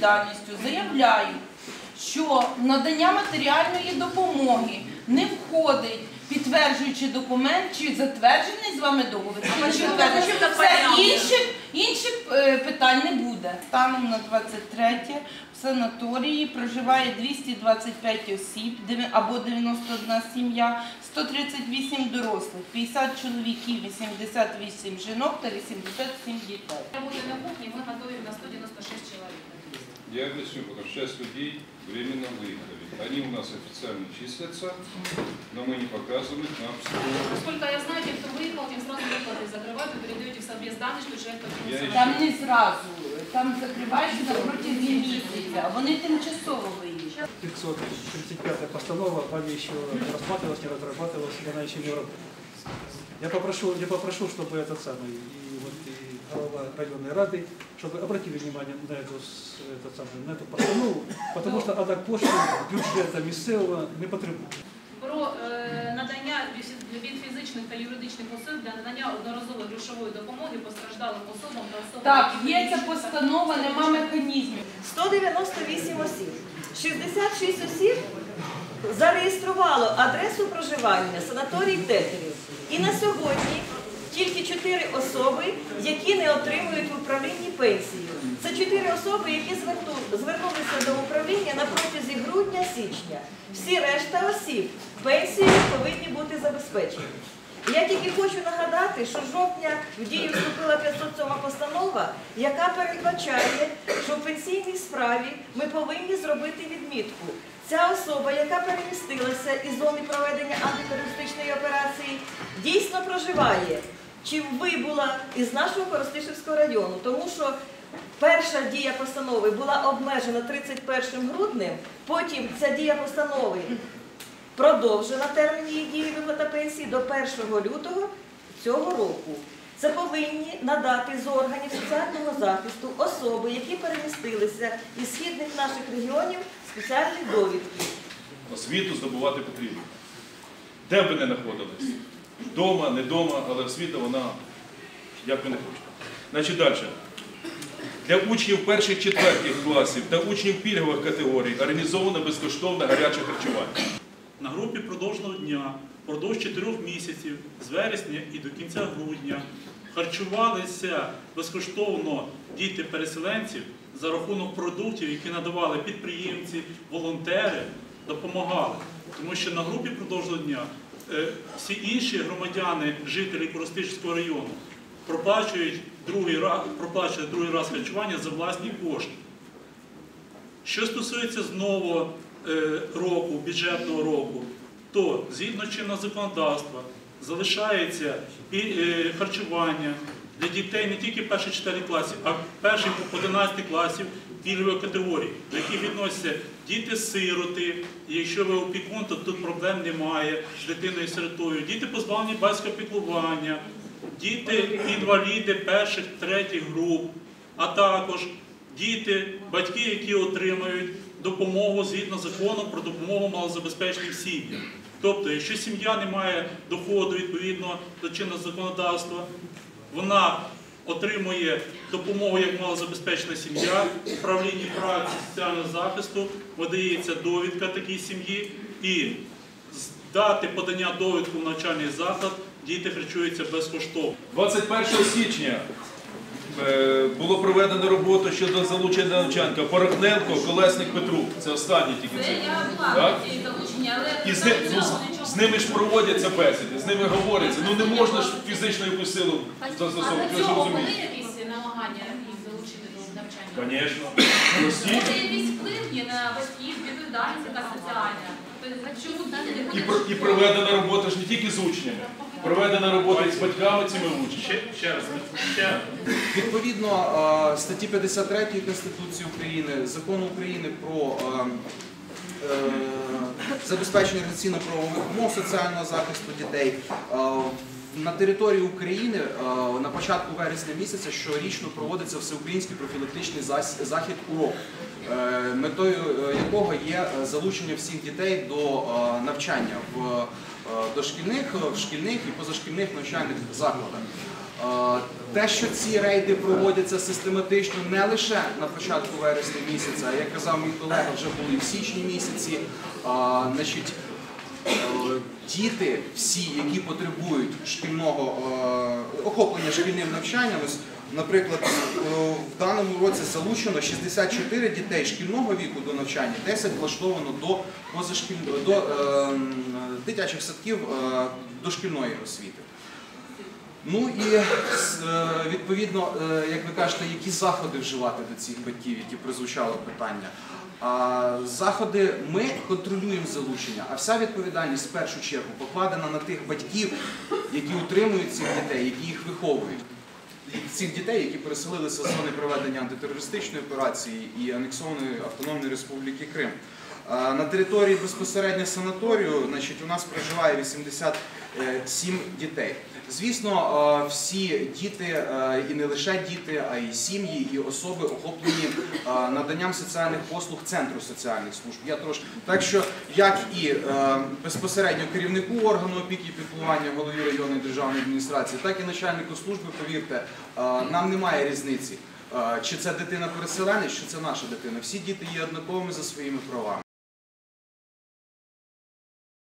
відповідальністю заявляю, що надання матеріальної допомоги не входить підтверджуючи документ, чи затверджений з вами договір, чи затверджений. Все, інших, інших е, питань не буде. Станом на 23 в санаторії проживає 225 осіб дев'я- або 91 сім'я, 138 дорослих, 50 чоловіків, 88 жінок та 87 дітей. Работая на кухне, мы готовим на 196 человек. Я объясню, потому что часть людей временно выехали. Они у нас официально числятся, но мы не показываем их на обслуживание. Насколько я знаю, те, кто выехал, тем сразу выплаты закрывают, вы передаете в собес данные, что человек покинул Я самолет. Там не зразу, там закриваєшся на протязі місяця, а вони тимчасово виїжджають. 535 постанова, вами еще не рассматривалась, не разрабатывалась, и она еще не работает. Я попрошу, я попрошу, чтобы этот самый, и вот и глава районной рады, чтобы обратили внимание на эту, с- этот самый, на эту постанову, потому что она коштує бюджета місцевого не потребує. Про е, надання від- від фізичних та юридичних осіб для надання одноразової грошової допомоги постраждалим особам та особам. Так, які є ця виїжджають за постанова, нема механізмів. 198 осіб. 66 осіб зареєструвало адресу проживання санаторій Тетерів. І на сьогодні тільки 4 особи, які отримують в управлінні пенсію. Це 4 особи, які звернулися до управління на протязі грудня-січня. Всі решта осіб пенсією повинні бути забезпечені. Я тільки хочу нагадати, що жовтня в дію вступила 507 постанова, яка передбачає, що в пенсійній справі ми повинні зробити відмітку. Ця особа, яка перемістилася із зони проведення антитерористичної операції, дійсно проживає чи вибула із нашого Коростишівського району, тому що перша дія постанови була обмежена 31 груднем, потім ця дія постанови продовжена термін її дії виплата пенсії до 1 лютого цього року. Це повинні надати з органів соціального захисту особи, які перемістилися із східних наших регіонів спеціальні довідки. Освіту здобувати потрібно. Де б ви не знаходились? Дома, не вдома, але освіта вона як ви не хочете. Значить далі. Для учнів перших четвертих класів та учнів пільгових категорій організовано безкоштовне гаряче харчування. На групі продовжного дня впродовж 4 місяців з вересня і до кінця грудня харчувалися безкоштовно діти переселенців за рахунок продуктів, які надавали підприємці, волонтери, допомагали. Тому що на групі продовжного дня всі інші громадяни, жителі Коростишівського району, проплачують другий раз, харчування за власні кошти. Що стосується знову е, року, бюджетного року, то згідно чинного законодавства залишається е, харчування для дітей не тільки перших 4 класів, а перших 11 класів пільгової категорії, до яких відносяться діти-сироти. Якщо ви опікун, то тут проблем немає з дитиною-сиротою, діти позбавлені батьківського піклування, діти-інваліди перших третіх груп, а також діти, батьки, які отримують допомогу згідно закону про допомогу малозабезпеченим сім'ям. Тобто, якщо сім'я не має доходу відповідно до чинного законодавства, вона отримує допомогу як малозабезпечена сім'я, в управлінні праці соціального захисту видається довідка такій сім'ї і з дати подання довідку в навчальний заклад діти харчуються безкоштовно. 21 січня е, було проведено роботу щодо залучення навчанка Порохненко, Колесник Петру. Це останні тільки Це це. я була Так? в цій залученні, але І з, з- ними ж проводяться бесіди, з ними говориться. Ну не можна ж фізично якусь силу застосовувати, ви ж цього були розумієте. якісь намагання їх залучити до навчання? Звісно. Може, якийсь вплив є на батьків, відповідальність яка соціальна? Тобто, не І, про- і проведена робота ж не тільки з учнями, проведена робота і з батьками цими учнями. Ще, ще раз, ще Відповідно е, статті 53 Конституції України, закону України про е, е, забезпечення організаційно-правових умов соціального захисту дітей. е, На території України е, на початку вересня місяця щорічно проводиться всеукраїнський профілактичний захід урок, е, метою якого є залучення всіх дітей до навчання в дошкільних, в шкільних і позашкільних навчальних закладах. Те, що ці рейди проводяться систематично не лише на початку вересня місяця, а як казав мій колега, вже були в січні місяці. Е, діти, всі, які потребують шкільного е, охоплення шкільним навчанням, наприклад, е, в даному році залучено 64 дітей шкільного віку до навчання, 10 влаштовано до позашкільного до е, дитячих садків дошкільної освіти. Ну і е, відповідно, е, як ви кажете, які заходи вживати до цих батьків, які прозвучало питання. Заходи ми контролюємо залучення, а вся відповідальність в першу чергу покладена на тих батьків, які утримують цих дітей, які їх виховують. Цих дітей, які переселилися з зони проведення антитерористичної операції і анексованої Автономної Республіки Крим. На території безпосередньо санаторію значить, у нас проживає 87 дітей. Звісно, е, всі діти, е, і не лише діти, а й сім'ї, і особи охоплені е, наданням соціальних послуг Центру соціальних служб. Я трошки так що, як і безпосередньо керівнику органу опіки і піклування голові районної державної адміністрації, так і начальнику служби, повірте, нам немає різниці, чи це дитина переселенець, чи це наша дитина. Всі діти є однаковими за своїми правами.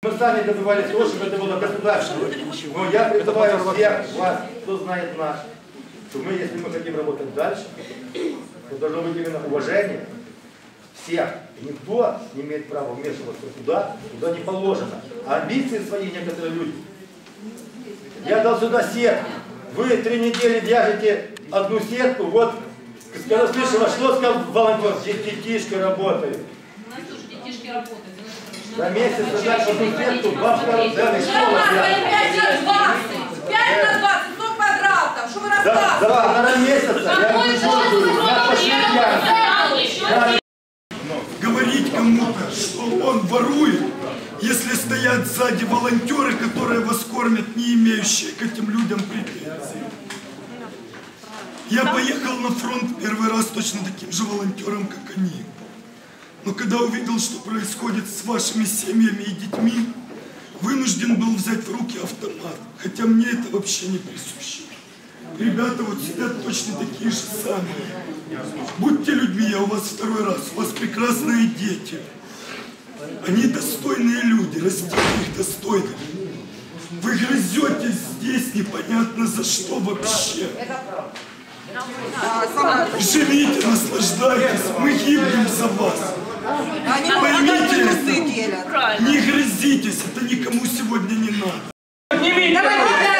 Мы сами добивались того, чтобы это было государственное. Но я призываю всех вас, кто знает нас, что мы, если мы хотим работать дальше, то должно быть именно уважение всех. Никто не имеет права вмешиваться туда, куда не положено. А амбиции свои некоторые люди. Я дал сюда сетку. Вы три недели вяжете одну сетку, вот Скороспишева, что сказал волонтер? Детишки работают. У нас тоже детишки работают. За месяц задать одну сетку, бабушка раздали, школа вяжет. 5 на 20! 5 на 20! 100 квадратов! Что вы За, за рассказываете? полтора месяца я не чувствую, я пошли говорить кому-то, что он ворует, если стоят сзади волонтеры, которые вас кормят, не имеющие к этим людям претензий. Я поехал на фронт первый раз точно таким же волонтером, как они. Но когда увидел, что происходит с вашими семьями и детьми, вынужден был взять в руки автомат, хотя мне это вообще не присуще. Ребята вот сидят точно такие же самые. Будьте людьми, я у вас второй раз. У вас прекрасные дети. Они достойные люди, растите их достойно. Вы грызетесь здесь непонятно за что вообще. Живите, наслаждайтесь, мы гибнем за вас. Поймите это. Не грызитесь, это никому сегодня не надо. Давай